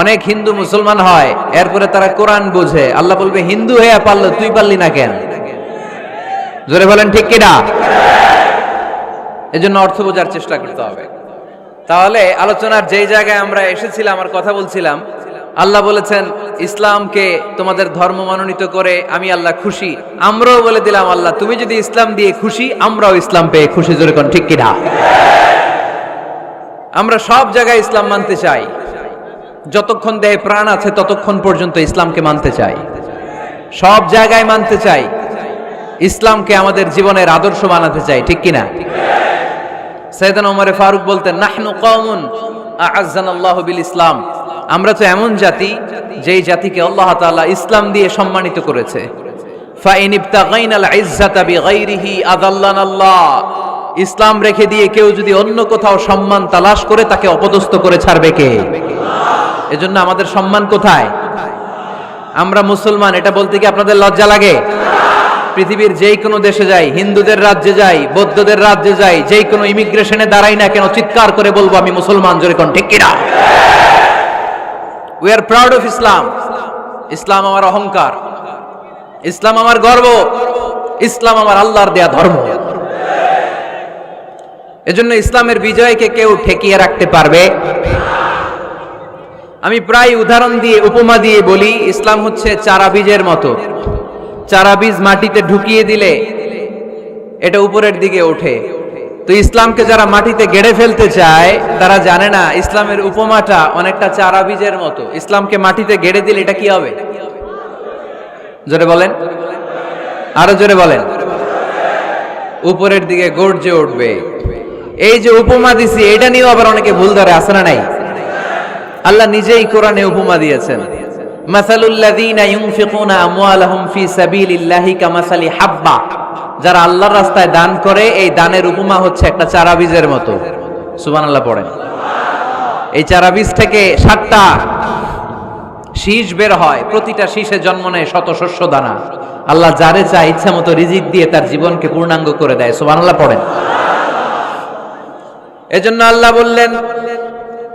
অনেক হিন্দু মুসলমান হয়, এরপরে তারা কোরআন বোঝে। আল্লাহ বলবে, হিন্দু হয়ে পারল তুই পারলি না কেন? জোরে বলেন, ঠিক কিনা? এজন্য অর্থ বোঝার চেষ্টা করতে হবে। তাহলে আলোচনার যেই জায়গায় আমরা এসেছিলাম আর কথা বলছিলাম, আল্লাহ বলেছেন, ইসলামকে তোমাদের ধর্ম মনোনীত করে আমি আল্লাহ খুশি। আমরাও বলে দিলাম, আল্লাহ, তুমি যদি ইসলাম দিয়ে খুশি, আমরাও ইসলাম পেয়ে খুশি। জোরে কোন, ঠিক কিনা? আমরা সব জায়গায় ইসলাম মানতে চাই। যতক্ষণ দেহে প্রাণ আছে, ততক্ষণ পর্যন্ত ইসলামকে মানতে চাই। সব জায়গায় মানতে চাই। ইসলামকে আমাদের জীবনের আদর্শ বানাতে চাই, ঠিক কিনা? সৈয়দান ওমরে ফারুক বলতেন, নাহনু আল্লাহু বিল ইসলাম। আমরা তো এমন জাতি, যেই জাতিকে আল্লাহ তাআলা ইসলাম দিয়ে সম্মানিত করেছে। ইসলাম রেখে দিয়ে কেউ যদি অন্য কোথাও সম্মান তালাশ করে, তাকে অপদস্থ করে ছাড়বে কে? এজন্য আমাদের সম্মান কোথায়? আমরা মুসলমান, এটা বলতে কি আপনাদের লজ্জা লাগে? পৃথিবীর যেই কোনো দেশে যাই, হিন্দুদের রাজ্যে যাই, বৌদ্ধদের রাজ্যে যাই যেই কোনো ইমিগ্রেশনে দাঁড়াই না কেন, চিৎকার করে বলব আমি মুসলমান জোরে কোন, ঠিক কিনা? We are proud of Islam ইসলাম আমার অহংকার। ইসলাম আমার গর্ব। ইসলাম আমার আল্লাহর দেয়া ধর্ম। এজন্য ইসলামের বিজয়কে কেউ ঠেকিয়ে রাখতে পারবে? আমি প্রায় উদাহরণ দিয়ে, উপমা দিয়ে বলি, ইসলাম হচ্ছে চারা বীজের মতো। চারা বীজ মাটিতে ঢুকিয়ে দিলে এটা উপরের দিকে ওঠে। তো ইসলামকে যারা মাটিতে গেড়ে ফেলতে চায়, তারা জানে না ইসলামের উপমাটা অনেকটা চারা বীজের মতো। ইসলামকে মাটিতে গেড়ে দিলে এটা কি হবে? জোরে বলেন। আরও জোরে বলেন। উপরের দিকে গর্জে উঠবে। এই যে উপমা দিছি, এটা নিয়েও আবার অনেকে ভুল ধরে আসে না নাই? আল্লাহ নিজেই কোরআনে উপমা দিয়েছেন। যারা আল্লাহর রাস্তায় দান করে, এই দানের উপমা হচ্ছে একটা চারা বীজের মতো। সুবহানাল্লাহ পড়েন। এই চারা বীজ থেকে সাতটা শীষ বের হয়। প্রতিটা শীষে জন্ম নেয় শত শস্য দানা। আল্লাহ যারে চায় ইচ্ছা মতো রিজিক দিয়ে তার জীবনকে পূর্ণাঙ্গ করে দেয়। সুবহানাল্লাহ পড়েন। এজন্য আল্লাহ বললেন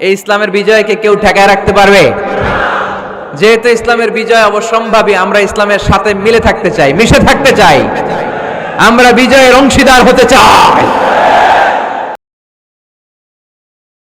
এই ইসলামের বিজয়কে কেউ ঠেকায় রাখতে পারবে? যেহেতু ইসলামের বিজয় অবশ্যম্ভাবী, আমরা ইসলামের সাথে মিলে থাকতে চাই, মিশে থাকতে চাই। আমরা বিজয়ের অংশীদার হতে চাই।